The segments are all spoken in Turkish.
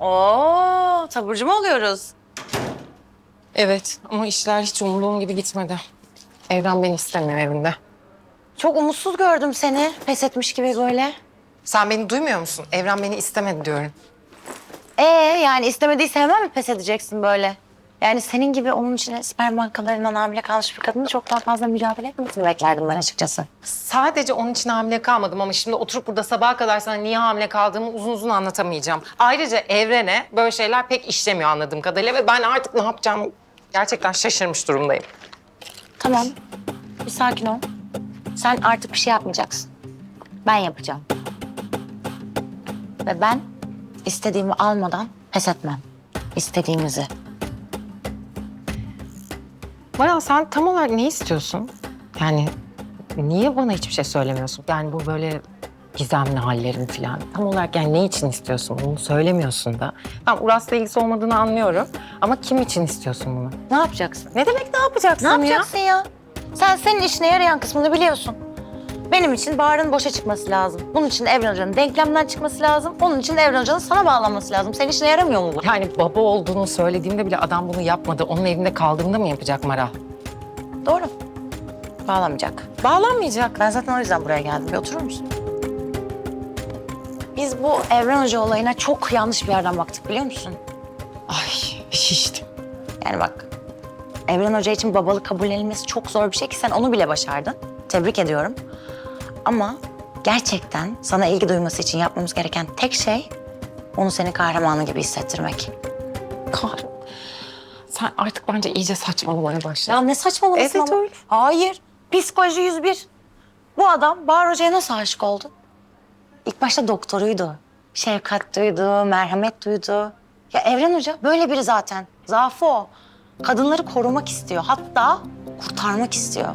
Oo, taburcu mu oluyoruz? Evet ama işler hiç umduğum gibi gitmedi. Evren beni istemiyor evinde. Çok umutsuz gördüm seni. Pes etmiş gibi böyle. Sen beni duymuyor musun? Evren beni istemedi diyorum. Ee yani istemediyse hemen mi pes edeceksin böyle? Yani senin gibi onun için sperm bankalarından hamile kalmış bir kadını çok daha fazla mücadele etmesini beklerdim ben açıkçası. Sadece onun için hamile kalmadım ama şimdi oturup burada sabaha kadar sana niye hamile kaldığımı uzun uzun anlatamayacağım. Ayrıca evrene böyle şeyler pek işlemiyor anladığım kadarıyla ve ben artık ne yapacağımı gerçekten şaşırmış durumdayım. Tamam. Bir sakin ol. Sen artık bir şey yapmayacaksın. Ben yapacağım. Ve ben istediğimi almadan pes etmem. İstediğimizi. Bayan sen tam olarak ne istiyorsun? Yani niye bana hiçbir şey söylemiyorsun? Yani bu böyle gizemli hallerin falan. Tam olarak yani ne için istiyorsun? Bunu söylemiyorsun da. Ben Uras'la ilgisi olmadığını anlıyorum. Ama kim için istiyorsun bunu? Ne yapacaksın? Ne demek ne yapacaksın Ne ya? yapacaksın ya? Sen senin işine yarayan kısmını biliyorsun. Benim için Bahar'ın boşa çıkması lazım. Bunun için Evren Hoca'nın denklemden çıkması lazım. Onun için Evren Hoca'nın sana bağlanması lazım. Senin işine yaramıyor mu bu? Yani baba olduğunu söylediğimde bile adam bunu yapmadı. Onun evinde kaldığımda mı yapacak Mara? Doğru. Bağlamayacak. Bağlanmayacak. Ben zaten o yüzden buraya geldim. Bir oturur musun? Biz bu Evren Hoca olayına çok yanlış bir yerden baktık biliyor musun? Ay şiştim. Yani bak, Evren Hoca için babalık kabullenilmesi çok zor bir şey ki sen onu bile başardın. Tebrik ediyorum. Ama gerçekten sana ilgi duyması için yapmamız gereken tek şey onu senin kahramanı gibi hissettirmek. Kar. Sen artık bence iyice saçmalamaya başladın. Ya ne saçmalamasın Evet, ama. öyle. Hayır. Psikoloji 101. Bu adam Bahar Hoca'ya nasıl aşık oldu? İlk başta doktoruydu. Şefkat duydu, merhamet duydu. Ya Evren Hoca böyle biri zaten. Zaafı o. Kadınları korumak istiyor. Hatta kurtarmak istiyor.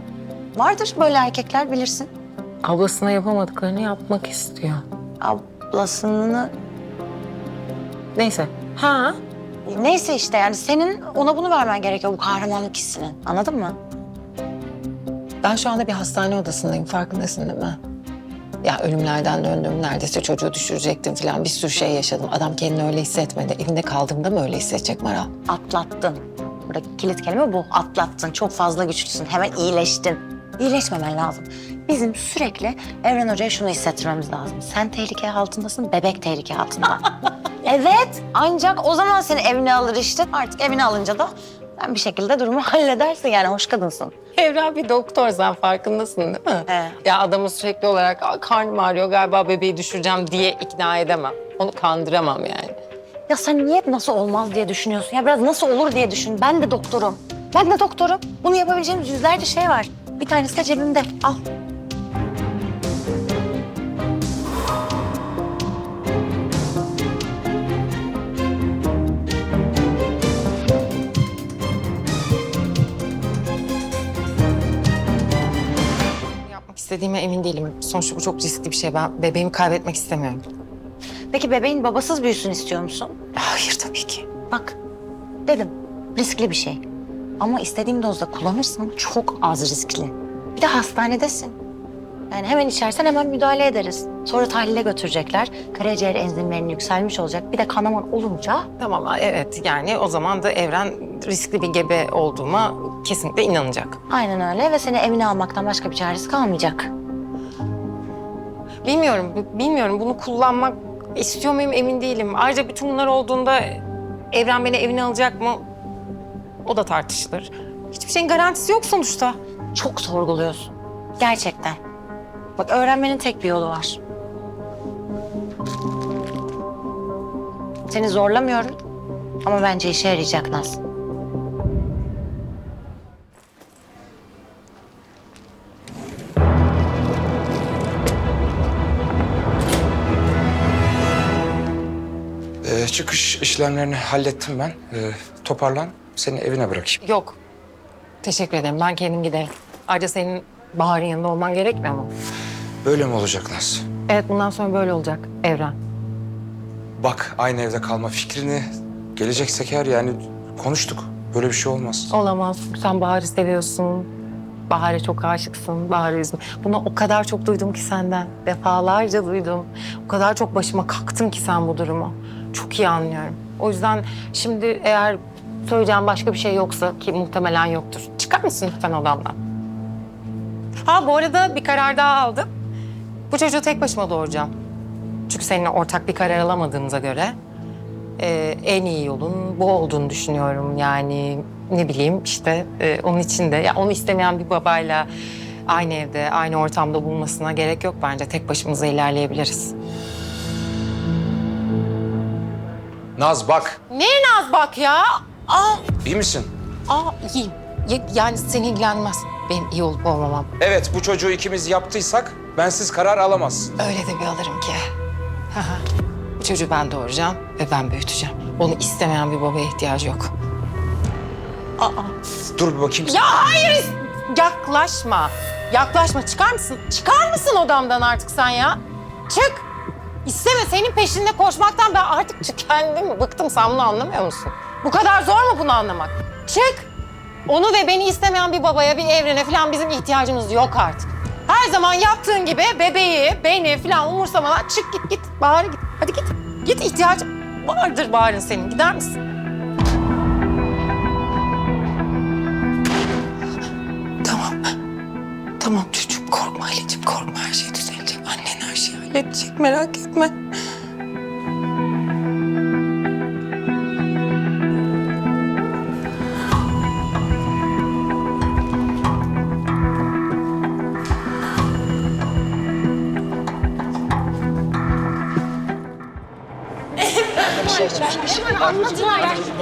Vardır böyle erkekler bilirsin. Ablasına yapamadıklarını yapmak istiyor. Ablasını... Neyse. Ha? Neyse işte yani senin ona bunu vermen gerekiyor bu kahramanlık hissini. Anladın mı? Ben şu anda bir hastane odasındayım. Farkındasın değil mi? Ya ölümlerden döndüm. Neredeyse çocuğu düşürecektim falan. Bir sürü şey yaşadım. Adam kendini öyle hissetmedi. Evinde kaldığımda mı öyle hissedecek Mara? Atlattın. Buradaki kilit kelime bu. Atlattın. Çok fazla güçlüsün. Hemen iyileştin. İyileşmemen lazım. Bizim sürekli Evren Hoca'ya şunu hissettirmemiz lazım. Sen tehlike altındasın, bebek tehlike altında. evet. Ancak o zaman seni evine alır işte. Artık evine alınca da sen bir şekilde durumu halledersin. Yani hoş kadınsın. Evren bir doktor sen farkındasın değil mi? He. Ya adamı sürekli olarak "Aa, karnım ağrıyor galiba bebeği düşüreceğim diye ikna edemem. Onu kandıramam yani. Ya sen niye hep nasıl olmaz diye düşünüyorsun? Ya biraz nasıl olur diye düşün. Ben de doktorum. Ben de doktorum. Bunu yapabileceğimiz yüzlerce şey var. Bir tanesi de cebimde. Al. İstediğime emin değilim. Sonuçta bu çok riskli bir şey. Ben bebeğimi kaybetmek istemiyorum. Peki bebeğin babasız büyüsün istiyor musun? Hayır tabii ki. Bak dedim riskli bir şey. Ama istediğim dozda kullanırsan çok az riskli. Bir de hastanedesin. Yani hemen içersen hemen müdahale ederiz. Sonra tahlile götürecekler. Karaciğer enzimlerinin yükselmiş olacak. Bir de kanaman olunca Tamam evet yani o zaman da Evren riskli bir gebe olduğuma kesinlikle inanacak. aynen öyle ve seni evine almaktan başka bir çaresi kalmayacak. Bilmiyorum, b- bilmiyorum. Bunu kullanmak istiyor muyum emin değilim. Ayrıca bütün bunlar olduğunda Evren beni evine alacak mı? O da tartışılır. Hiçbir şeyin garantisi yok sonuçta. Çok sorguluyorsun. Gerçekten. Bak öğrenmenin tek bir yolu var. Seni zorlamıyorum ama bence işe yarayacak Naz. Ee, çıkış işlemlerini hallettim ben. Ee, toparlan, seni evine bırakayım. Yok. Teşekkür ederim. Ben kendim giderim. Ayrıca senin Bahar'ın yanında olman gerekmiyor mu? Böyle mi olacak Naz? Evet bundan sonra böyle olacak Evren. Bak, aynı evde kalma fikrini geleceksek eğer yani konuştuk. Böyle bir şey olmaz. Olamaz. Sen Bahar'ı seviyorsun. Bahar'a çok aşıksın. Bahar'ı üzme. Bunu o kadar çok duydum ki senden. Defalarca duydum. O kadar çok başıma kalktın ki sen bu durumu. çok iyi anlıyorum. O yüzden şimdi eğer söyleyeceğim başka bir şey yoksa ki muhtemelen yoktur. Çıkar mısın lütfen odamdan? Ha bu arada bir karar daha aldım. Bu çocuğu tek başıma doğuracağım. Çünkü seninle ortak bir karar alamadığımıza göre e, en iyi yolun bu olduğunu düşünüyorum. Yani ne bileyim işte e, onun için de ya onu istemeyen bir babayla aynı evde, aynı ortamda bulmasına gerek yok bence. Tek başımıza ilerleyebiliriz. Naz bak. Ne Naz bak ya? Aa, İyi misin? aa iyiyim. Ya- yani seni ilgilenmez. Benim iyi olup olmamam. Evet bu çocuğu ikimiz yaptıysak bensiz karar alamaz. Öyle de bir alırım ki. Bu çocuğu ben doğuracağım ve ben büyüteceğim. Onu istemeyen bir babaya ihtiyacı yok. Aa. Dur bir bakayım. Ya hayır! Yaklaşma. Yaklaşma. Çıkar mısın? Çıkar mısın odamdan artık sen ya? Çık. İsteme. Senin peşinde koşmaktan ben artık tükendim. Bıktım. Sen bunu anlamıyor musun? Bu kadar zor mu bunu anlamak? Çık. Onu ve beni istemeyen bir babaya, bir evrene falan bizim ihtiyacımız yok artık. Her zaman yaptığın gibi bebeği, beni falan umursamadan çık git git. Bari git. Hadi git. Git ihtiyacım vardır bağrın senin. Gider misin? Tamam. Tamam çocuğum korkma Ali'ciğim korkma her şey düzelecek. Annen her şeyi halledecek merak etme.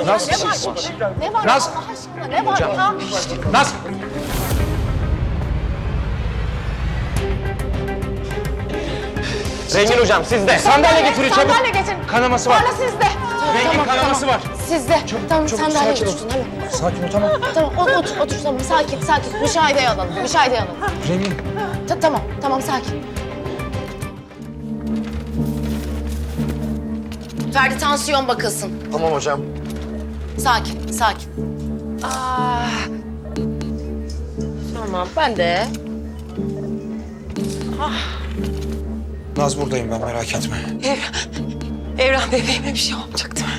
Naz. Naz. Naz. Rengin hocam sizde. Sandalye getiriyor çabuk. Sandalye getirin. Kanaması var. Bana sizde. Rengin kanaması var. Sizde. tamam çabuk, sandalye sakin ol. tutun hemen. Sakin ol tamam. Tamam o- otur otur tamam sakin sakin. Müşahedeye alalım. Müşahedeye alalım. Rengin. Ta- tamam tamam sakin. Ferdi tansiyon bakılsın. Tamam hocam. Sakin sakin. Tamam ben de. Naz buradayım ben merak etme. Evren bebeğime bir şey olmayacak değil mi?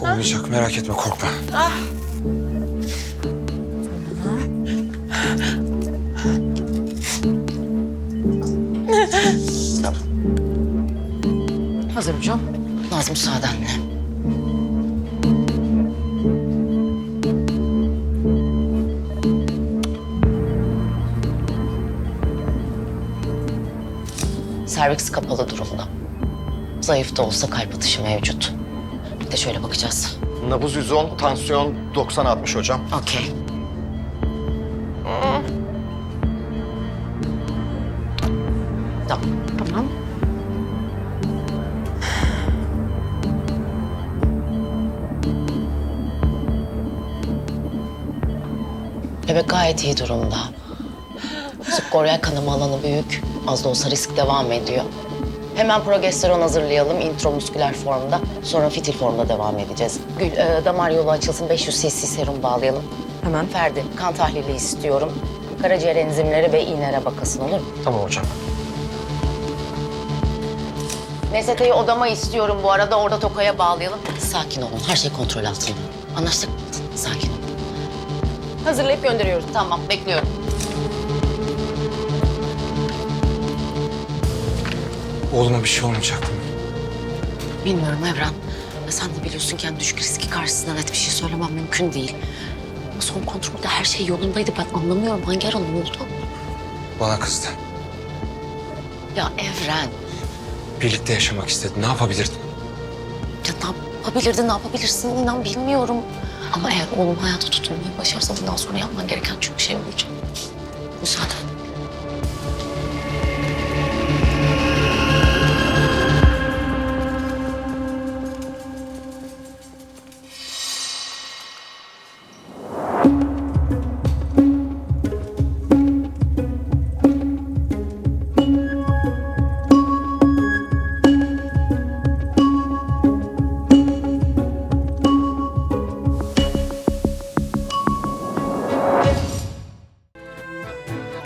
Olmayacak merak etme korkma. Hazır hocam. Naz müsaadenle. Serviks kapalı durumda. Zayıf da olsa kalp atışı mevcut. Bir de şöyle bakacağız. Nabız 110, tansiyon 90-60 hocam. Okey. Tamam. Tamam. Bebek gayet iyi durumda. Subkorreal kanama alanı büyük. Az da olsa risk devam ediyor. Hemen progesteron hazırlayalım intramusküler formda. Sonra fitil formda devam edeceğiz. Gül, e, damar yolu açılsın 500 cc serum bağlayalım. Hemen. Ferdi, kan tahlili istiyorum. Karaciğer enzimleri ve iğnere bakasın olur mu? Tamam hocam. NST'yi odama istiyorum bu arada. Orada tokaya bağlayalım. Sakin olun. Her şey kontrol altında. Anlaştık mı? Sakin olun. Hazırlayıp gönderiyoruz. Tamam, bekliyorum. Oğluma bir şey olmayacak mı? Bilmiyorum Evren. Ya sen de biliyorsun ki yani düşük riski karşısında net bir şey söylemem mümkün değil. Ama son kontrolde her şey yolundaydı. Ben anlamıyorum hangi ara ne oldu? Bana kızdı. Ya Evren, Birlikte yaşamak istedi. Ne yapabilirdin? ya ne yapabilirdin, ne yapabilirsin inan bilmiyorum. Ama eğer oğlum hayata tutunmayı başarsa bundan sonra yapman gereken çok şey olacak. Müsaade.